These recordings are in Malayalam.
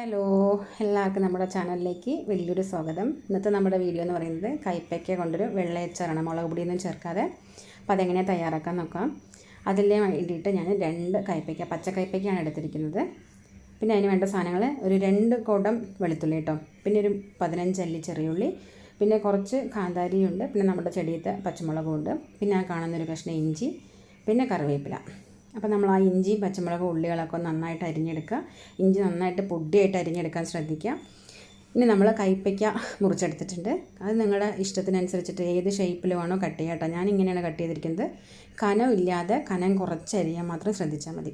ഹലോ എല്ലാവർക്കും നമ്മുടെ ചാനലിലേക്ക് വലിയൊരു സ്വാഗതം. ഇന്നത്തെ നമ്മുടെ വീഡിയോ എന്ന് പറയുന്നത് കൈപ്പയ്ക്ക കൊണ്ടൊരു വെള്ളയച്ചാറാണ് മുളക് പൊടിയൊന്നും ചേർക്കാതെ അപ്പോൾ അതെങ്ങനെ തയ്യാറാക്കാൻ നോക്കാം. അതിന് വേണ്ടിയിട്ട് ഞാൻ രണ്ട് കൈപ്പയ്ക്ക പച്ച കൈപ്പയ്ക്കാണ് എടുത്തിരിക്കുന്നത്. പിന്നെ അതിന് വേണ്ട സാധനങ്ങൾ ഒരു രണ്ട് കുടം വെളുത്തുള്ളി കേട്ടോ. പിന്നെ ഒരു പതിനഞ്ചല്ലി ചെറിയുള്ളി പിന്നെ കുറച്ച് കാന്താരിയുണ്ട് പിന്നെ നമ്മുടെ ചെടിയത്തെ പച്ചമുളകും ഉണ്ട്. പിന്നെ ആ കാണുന്നൊരു കഷ്ണം ഇഞ്ചി. പിന്നെ കറിവേപ്പില. അപ്പോൾ നമ്മൾ ആ ഇഞ്ചിയും പച്ചമുളകും ഉള്ളികളൊക്കെ നന്നായിട്ട് അരിഞ്ഞെടുക്കുക. ഇഞ്ചി നന്നായിട്ട് പൊടിയായിട്ട് അരിഞ്ഞെടുക്കാൻ ശ്രദ്ധിക്കുക. ഇനി നമ്മൾ കൈപ്പയ്ക്ക മുറിച്ചെടുത്തിട്ടുണ്ട്. അത് നിങ്ങളുടെ ഇഷ്ടത്തിനനുസരിച്ചിട്ട് ഏത് ഷേപ്പിൽ വേണോ കട്ട് ചെയ്യുക കേട്ടോ. ഞാൻ ഇങ്ങനെയാണ് കട്ട് ചെയ്തിരിക്കുന്നത്. കനം ഇല്ലാതെ കനം കുറച്ച് അരിയാൻ മാത്രം ശ്രദ്ധിച്ചാൽ മതി.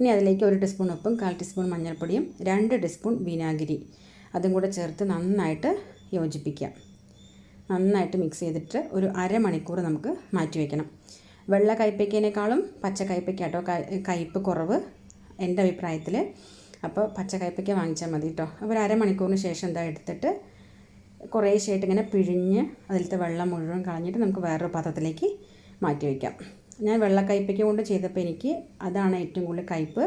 ഇനി അതിലേക്ക് ഒരു ടീസ്പൂൺ ഉപ്പും കാൽ ടീസ്പൂൺ മഞ്ഞൾപ്പൊടിയും രണ്ട് ടീസ്പൂൺ വിനാഗിരി. അതും കൂടെ ചേർത്ത് നന്നായിട്ട് യോജിപ്പിക്കുക. നന്നായിട്ട് മിക്സ് ചെയ്തിട്ട് ഒരു അരമണിക്കൂർ നമുക്ക് മാറ്റി വയ്ക്കണം വെള്ള കയ്പ്പയ്ക്കേനേക്കാളും പച്ച കയ്പ്പയ്ക്ക കേട്ടോ കയ്പ്പ് കുറവ് എന്റെ അഭിപ്രായത്തിൽ അപ്പോൾ പച്ച കയ്പ്പയ്ക്ക വാങ്ങിച്ചാൽ മതി കേട്ടോ അപ്പോൾ ഒരു അരമണിക്കൂറിന് ശേഷം എന്താ എടുത്തിട്ട് കുറേശ്ശായിട്ട് ഇങ്ങനെ പിഴിഞ്ഞ് അതിലത്തെ വെള്ളം മുഴുവൻ കളഞ്ഞിട്ട് നമുക്ക് വേറൊരു പാത്രത്തിലേക്ക് മാറ്റി വയ്ക്കാം ഞാൻ വെള്ള കയ്പ്പയ്ക്ക കൊണ്ട് ചെയ്തപ്പോൾ എനിക്ക് അതാണ് ഏറ്റവും കൂടുതൽ കയ്പ്പ്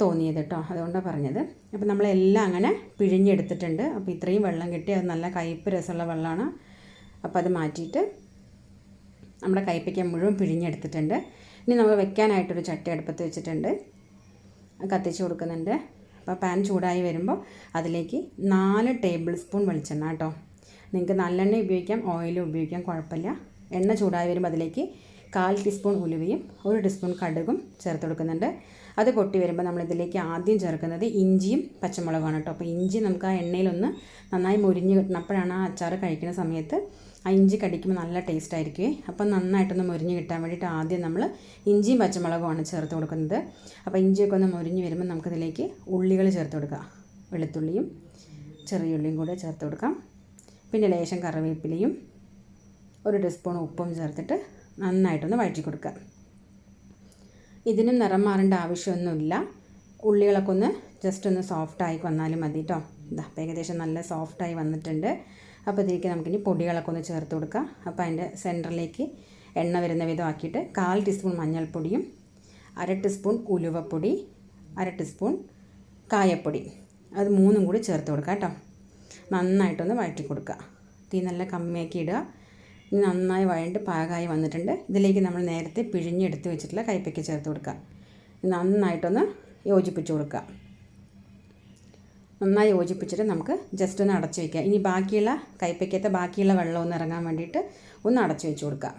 തോന്നിയത് കേട്ടോ അതുകൊണ്ടാണ് പറഞ്ഞത്. അപ്പോൾ നമ്മളെല്ലാം അങ്ങനെ പിഴിഞ്ഞെടുത്തിട്ടുണ്ട്. അപ്പോൾ ഇത്രയും വെള്ളം കിട്ടി. അത് നല്ല കയ്പ്പ് രസമുള്ള വെള്ളമാണ് അപ്പോൾ അത് മാറ്റിയിട്ട് നമ്മുടെ കയ്പ്പയ്ക്ക മുഴുവൻ പിഴിഞ്ഞെടുത്തിട്ടുണ്ട്. ഇനി നമ്മൾ വെക്കാനായിട്ടൊരു ചട്ടി അടുപ്പത്ത് വെച്ചിട്ടുണ്ട്. കത്തിച്ച് കൊടുക്കുന്നുണ്ട്. അപ്പോൾ പാൻ ചൂടായി വരുമ്പോൾ അതിലേക്ക് നാല് ടേബിൾ സ്പൂൺ വെളിച്ചെണ്ണ കേട്ടോ. നിങ്ങൾക്ക് നല്ലെണ്ണ ഉപയോഗിക്കാം ഓയിലും ഉപയോഗിക്കാം കുഴപ്പമില്ല. എണ്ണ ചൂടായി വരുമ്പോൾ അതിലേക്ക് കാൽ ടീസ്പൂൺ ഉലുവയും ഒരു ടീസ്പൂൺ കടുകും ചേർത്ത് കൊടുക്കുന്നുണ്ട്. അത് പൊട്ടി വരുമ്പോൾ നമ്മളിതിലേക്ക് ആദ്യം ചേർക്കുന്നത് ഇഞ്ചിയും പച്ചമുളകാണ് കേട്ടോ. അപ്പോൾ ഇഞ്ചി നമുക്ക് ആ എണ്ണയിലൊന്ന് നന്നായി മുരിഞ്ഞ് കിട്ടണം അപ്പോഴാണ് ആ അച്ചാർ കഴിക്കുന്ന സമയത്ത് ആ ഇഞ്ചി കടിക്കുമ്പോൾ നല്ല ടേസ്റ്റ് ആയിരിക്കും അപ്പം നന്നായിട്ടൊന്ന് മുരിഞ്ഞ് കിട്ടാൻ വേണ്ടിയിട്ട് ആദ്യം നമ്മൾ ഇഞ്ചിയും പച്ചമുളകുമാണ് ചേർത്ത് കൊടുക്കുന്നത്. അപ്പോൾ ഇഞ്ചിയൊക്കെ ഒന്ന് മുരിഞ്ഞ് വരുമ്പോൾ നമുക്കതിലേക്ക് ഉള്ളികൾ ചേർത്ത് കൊടുക്കാം. വെളുത്തുള്ളിയും ചെറിയ ഉള്ളിയും കൂടെ ചേർത്ത് കൊടുക്കാം. പിന്നെ ലേശം കറിവേപ്പിലയും ഒരു ടീസ്പൂൺ ഉപ്പും ചേർത്തിട്ട് നന്നായിട്ടൊന്ന് വഴറ്റി കൊടുക്കുക ഇതിനും നിറം മാറേണ്ട ആവശ്യമൊന്നുമില്ല. ഉള്ളികളൊക്കെ ഒന്ന് ജസ്റ്റ് ഒന്ന് സോഫ്റ്റായി വന്നാലും മതി കേട്ടോ ഇതാ ഏകദേശം നല്ല സോഫ്റ്റായി വന്നിട്ടുണ്ട്. അപ്പോൾ ഇതിലേക്ക് നമുക്കിനി പൊടികളൊക്കെ ഒന്ന് ചേർത്ത് കൊടുക്കാം. അപ്പോൾ അതിന്റെ സെന്ററിലേക്ക് എണ്ണ വരുന്ന വിധം ആക്കിയിട്ട് കാൽ ടീസ്പൂൺ മഞ്ഞൾപ്പൊടിയും അര ടീസ്പൂൺ ഉലുവപ്പൊടി അര ടീസ്പൂൺ കായപ്പൊടി. അത് മൂന്നും കൂടി ചേർത്ത് കൊടുക്കാം കേട്ടോ നന്നായിട്ടൊന്ന് വഴറ്റി കൊടുക്കുക തീ നല്ല കമ്മിയാക്കി ഇടുക. ഇനി നന്നായി വഴണ്ട് പാകമായി വന്നിട്ടുണ്ട്. ഇതിലേക്ക് നമ്മൾ നേരത്തെ പിഴിഞ്ഞെടുത്ത് വെച്ചിട്ടുള്ള കൈപ്പയ്ക്ക് ചേർത്ത് കൊടുക്കുക. നന്നായിട്ടൊന്ന് യോജിപ്പിച്ച് കൊടുക്കുക. നന്നായി യോജിപ്പിച്ചിട്ട് നമുക്ക് ജസ്റ്റ് ഒന്ന് അടച്ചു വയ്ക്കുക ഇനി ബാക്കിയുള്ള കൈപ്പയ്ക്കത്തെ ബാക്കിയുള്ള വെള്ളം ഒന്ന് ഇറങ്ങാൻ വേണ്ടിയിട്ട് ഒന്ന് അടച്ചു വെച്ച് കൊടുക്കുക.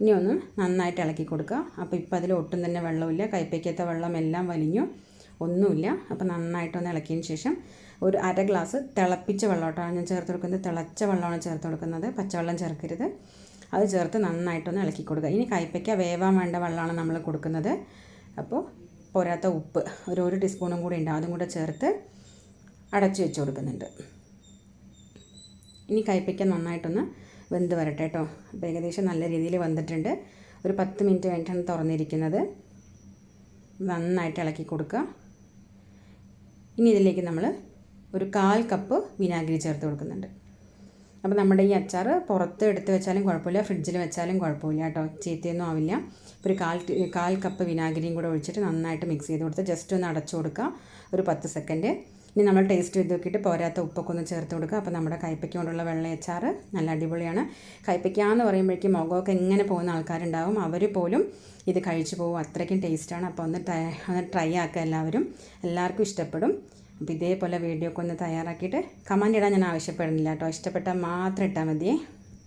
ഇനി ഒന്ന് നന്നായിട്ട് ഇളക്കി കൊടുക്കുക. അപ്പോൾ ഇപ്പോൾ അതിൽ ഒട്ടും തന്നെ വെള്ളമില്ല. കൈപ്പയ്ക്കത്തെ വെള്ളം എല്ലാം വലിഞ്ഞു. ഒന്നുമില്ല. അപ്പോൾ നന്നായിട്ടൊന്ന് ഇളക്കിയതിന് ശേഷം ഒരു അര ഗ്ലാസ് തിളപ്പിച്ച വെള്ളമായിട്ടാണ് ഞാൻ ചേർത്ത് കൊടുക്കുന്നത്. തിളച്ച വെള്ളമാണ് ചേർത്ത് കൊടുക്കുന്നത്. പച്ചവെള്ളം ചേർക്കരുത്. അത് ചേർത്ത് നന്നായിട്ടൊന്ന് ഇളക്കി കൊടുക്കുക. ഇനി കൈപ്പയ്ക്ക വേവാൻ വേണ്ട വെള്ളമാണ് നമ്മൾ കൊടുക്കുന്നത്. അപ്പോൾ പോരാത്ത ഉപ്പ് ഒരു ഒരു ടീസ്പൂണും കൂടി ഉണ്ട്. അതും കൂടെ ചേർത്ത് അടച്ചു വെച്ച് കൊടുക്കുന്നുണ്ട്. ഇനി കയ്പ്പയ്ക്ക നന്നായിട്ടൊന്ന് വെന്ത് വരട്ടെ കേട്ടോ. അപ്പോൾ ഏകദേശം നല്ല രീതിയിൽ വന്നിട്ടുണ്ട്. ഒരു പത്ത് മിനിറ്റ് കഴിഞ്ഞിട്ടാണ് തുറന്നിരിക്കുന്നത്. നന്നായിട്ട് ഇളക്കി കൊടുക്കുക. ഇനി ഇതിലേക്ക് നമ്മൾ ഒരു കാൽ കപ്പ് വിനാഗിരി ചേർത്ത് കൊടുക്കുന്നുണ്ട്. അപ്പോൾ നമ്മുടെ ഈ അച്ചാർ പുറത്ത് എടുത്ത് വെച്ചാലും കുഴപ്പമില്ല ഫ്രിഡ്ജിൽ വെച്ചാലും കുഴപ്പമില്ല കേട്ടോ. ചീത്തയൊന്നും ആവില്ല. ഒരു കാൽ കാൽ കപ്പ് വിനാഗിരിയും കൂടെ ഒഴിച്ചിട്ട് നന്നായിട്ട് മിക്സ് ചെയ്ത് കൊടുത്ത് ജസ്റ്റ് ഒന്ന് അടച്ചു കൊടുക്കുക ഒരു പത്ത് സെക്കൻഡ് ഇനി നമ്മൾ ടേസ്റ്റ് ചെയ്ത് നോക്കിയിട്ട് പോരാത്ത ഉപ്പൊക്കെ ഒന്ന് ചേർത്ത് കൊടുക്കുക. അപ്പോൾ നമ്മുടെ കൈപ്പയ്ക്ക് കൊണ്ടുള്ള വെള്ളയച്ചാർ നല്ല അടിപൊളിയാണ്. കൈപ്പയ്ക്കാന്ന് പറയുമ്പോഴേക്കും മുഖമൊക്കെ എങ്ങനെ പോകുന്ന ആൾക്കാരുണ്ടാവും. അവർ പോലും ഇത് കഴിച്ചു പോകും. അത്രയ്ക്കും ടേസ്റ്റാണ് അപ്പോൾ ഒന്ന് ട്രൈ ഒന്ന് ട്രൈ ആക്കുക എല്ലാവരും. എല്ലാവർക്കും ഇഷ്ടപ്പെടും. അപ്പോൾ ഇതേപോലെ വീഡിയോ ഒക്കെ ഒന്ന് തയ്യാറാക്കിയിട്ട് കമന്റ് ഇടാൻ ഞാൻ ആവശ്യപ്പെടുന്നില്ല കേട്ടോ. ഇഷ്ടപ്പെട്ടാൽ മാത്രം ഇട്ടാൽ മതിയേ.